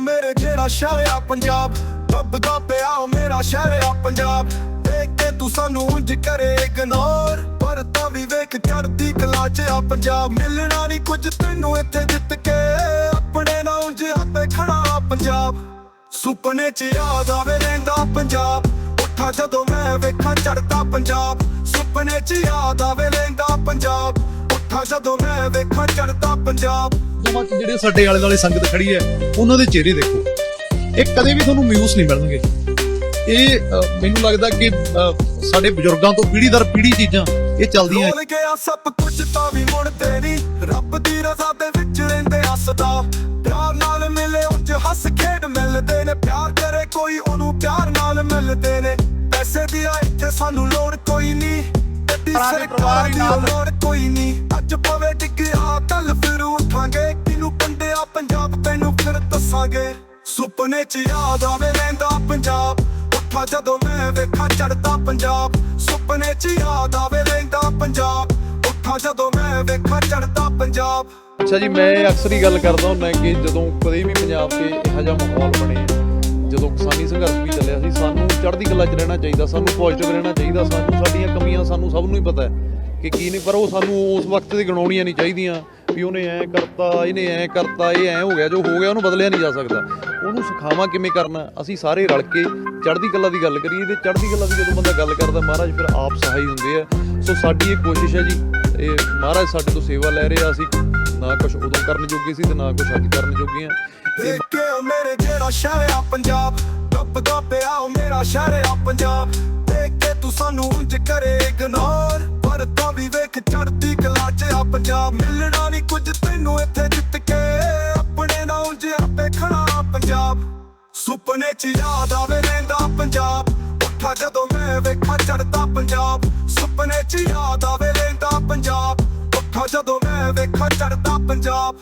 ਮੇਰੇ ਜਿਹੜਾ ਸ਼ਹਿਰ ਪੰਜਾਬ। ਦੱਬਦਾ ਪਿਆ ਓ ਮੇਰਾ ਸ਼ਹਿਰ ਪੰਜਾਬ। ਦੇਖ ਕੇ ਤੂੰ ਸਾਨੂੰ ਉਂਝ ਕਰੇ ਇਗਨੋਰ ਪਰ ਤਾਂ ਵੀ ਵੇਖ ਚੜਦੀ ਕਲਾ ਚ ਆ ਪੰਜਾਬ। ਮਿਲਣਾ ਨਹੀਂ ਕੁਝ ਤੈਨੂੰ ਇੱਥੇ ਜਿੱਤ ਕੇ। ਆਪਣੇ ਨਾਲ ਉਂਝ ਆਪੇ ਖੜਾ ਪੰਜਾਬ। ਸੁਪਨੇ ਚ ਯਾਦ ਆਵੇ ਰਹਿੰਦਾ ਪੰਜਾਬ। ਉੱਠਾ ਜਦੋਂ ਮੈਂ ਵੇਖਾਂ ਚੜਦਾ ਪੰਜਾਬ। ਸੁਪਨੇ ਚ ਯਾਦ ਆਵੇ ਰਹਿੰਦਾ ਪੰਜਾਬ। ਉੱਠਾ ਜਦੋਂ ਮੈਂ ਵੇਖਾਂ ਚੜਦਾ ਪੰਜਾਬ। ਜਮਾਂ ਕਿ ਜਿਹੜੇ ਸਾਡੇ ਆਲੇ ਦੁਆਲੇ ਸੰਗਤ ਖੜੀ ਹੈ ਉਹਨਾਂ ਦੇ ਚਿਹਰੇ ਦੇਖੋ। ਇਹ ਕਦੇ ਵੀ ਤੁਹਾਨੂੰ ਮਿਊਸ ਨਹੀਂ ਮਿਲਣਗੇ। ਇਹ ਮੈਨੂੰ ਲੱਗਦਾ ਕਿ ਸਾਡੇ ਬਜ਼ੁਰਗਾਂ ਤੋਂ ਪੀੜ੍ਹੀ ਦਰ ਪੀੜ੍ਹੀ ਚੀਜ਼ਾਂ ਇਹ ਚੱਲਦੀਆਂ ਗਿਆ ਸਭ ਕੁਝ ਤਾਂ ਵੀ ਮੁੜਦੇ ਨਹੀਂ। ਰੱਬ ਦੀ ਰਜ਼ਾ ਦੇ ਵਿੱਚ ਰਹਿੰਦੇ ਹੱਸਦਾ। ਪਿਆਰ ਨਾਲ ਮਿਲੇ ਉਂਝ ਹੱਸ ਖੇਡ ਮਿਲਦੇ ਨੇ। ਪਿਆਰ ਕਰੇ ਕੋਈ ਉਹਨੂੰ ਪਿਆਰ ਨਾਲ ਮਿਲਦੇ ਨੇ। ਪੈਸੇ ਦੀ ਇੱਥੇ ਸਾਨੂੰ ਲੋੜ ਕੋਈ ਨਹੀਂ। ਸਰਕਾਰ ਦੀ ਲੋੜ ਕੋਈ ਨਹੀਂ। ਅੱਜ ਦੱਸਾਂਗੇ ਸੁਪਨੇ ਚ ਯਾਦ ਆਵੇ ਰਹਿੰਦਾ ਪੰਜਾਬ। ਉੱਠਾ ਜਦੋਂ ਮੈਂ ਵੇਖਾਂ ਚੜਦਾ ਪੰਜਾਬ। ਸੁਪਨੇ ਚ ਯਾਦ ਆਵੇ ਰਹਿੰਦਾ ਪੰਜਾਬ। ਉੱਠਾ ਜਦੋਂ ਮੈਂ ਵੇਖਾਂ ਚੜਦਾ ਪੰਜਾਬ। ਅੱਛਾ ਜੀ, ਮੈਂ ਅਕਸਰ ਹੀ ਗੱਲ ਕਰਦਾ ਹੁੰਦਾ ਕਿ ਜਦੋਂ ਕਦੇ ਵੀ ਪੰਜਾਬ 'ਤੇ ਇਹੋ ਜਿਹਾ ਮਾਹੌਲ ਬਣੇ, ਜਦੋਂ ਕਿਸਾਨੀ ਸੰਘਰਸ਼ ਵੀ ਚੱਲਿਆ ਸੀ, ਸਾਨੂੰ ਚੜ੍ਹਦੀ ਕਲਾ 'ਚ ਰਹਿਣਾ ਚਾਹੀਦਾ, ਸਾਨੂੰ ਪੋਜ਼ਿਟਿਵ ਰਹਿਣਾ ਚਾਹੀਦਾ, ਸਾਨੂੰ ਸਾਡੀਆਂ ਕਮੀਆਂ ਸਾਨੂੰ ਸਭ ਨੂੰ ਹੀ ਪਤਾ ਹੈ ਕਿ ਕੀ ਨਹੀਂ, ਪਰ ਉਹ ਸਾਨੂੰ ਉਸ ਵਕਤ ਦੀ ਗਣਾਉਣੀਆਂ ਨਹੀਂ ਚਾਹੀਦੀਆਂ। ਵੀ ਉਹਨੇ ਐ ਕਰਤਾ, ਇਹਨੇ ਐ ਕਰਤਾ, ਇਹ ਐ ਹੋ ਗਿਆ, ਜੋ ਹੋ ਗਿਆ ਉਹਨੂੰ ਬਦਲਿਆ ਨਹੀਂ ਜਾ ਸਕਦਾ। ਉਹਨੂੰ ਸਿਖਾਵਾਂ ਕਿਵੇਂ ਕਰਨਾ? ਅਸੀਂ ਸਾਰੇ ਰਲ ਕੇ ਚੜ੍ਹਦੀ ਕਲਾ ਦੀ ਗੱਲ ਕਰੀਏ ਤੇ ਚੜ੍ਹਦੀ ਕਲਾ ਦੀ ਜਦੋਂ ਬੰਦਾ ਗੱਲ ਕਰਦਾ, ਮਹਾਰਾਜ ਫਿਰ ਆਪ ਸਹਾਈ ਹੁੰਦੇ ਆ। ਸੋ ਸਾਡੀ ਇਹ ਕੋਸ਼ਿਸ਼ ਹੈ ਜੀ, ਇਹ ਮਹਾਰਾਜ ਸਾਡੇ ਤੋਂ ਸੇਵਾ ਲੈ ਰਹੇ ਆ, ਅਸੀਂ ਨਾ ਕੁਝ ਉਦੋਂ ਕਰਨ ਜੋਗੇ ਸੀ ਤੇ ਨਾ ਕੁਝ ਅੱਜ ਕਰਨ ਜੋਗੇ ਆ। ਦੇਖ ਕੇ ਮੇਰੇ ਜਿਹੜਾ ਸ਼ਹਿਰ ਆ ਪੰਜਾਬ ਦੱਬਦਾ ਪਿਆ ਓ ਮੇਰਾ ਸ਼ਹਿਰ ਆ ਪੰਜਾਬ। ਦੇਖ ਕੇ ਤੂੰ ਸਾਨੂੰ ਉਂਝ ਕਰੇ ਇਗਨੋਰ ਪਰ ਤਾਂ ਵੀ ਵੇਖ ਚੜਦੀ ਕਲਾ ਚ ਆ ਪੰਜਾਬ। ਆਪੇ ਖੜਾ ਪੰਜਾਬ। ਸੁਪਨੇ ਚ ਯਾਦ ਆਵੇ ਰਹਿੰਦਾ ਪੰਜਾਬ। ਉੱਠਾ ਜਦੋਂ ਮੈਂ ਵੇਖਾਂ ਚੜਦਾ ਪੰਜਾਬ। ਸੁਪਨੇ ਚ ਯਾਦ ਆਵੇ ਰਹਿੰਦਾ ਪੰਜਾਬ। ਉੱਠਾ ਜਦੋਂ ਮੈਂ ਵੇਖਾਂ ਚੜਦਾ ਪੰਜਾਬ।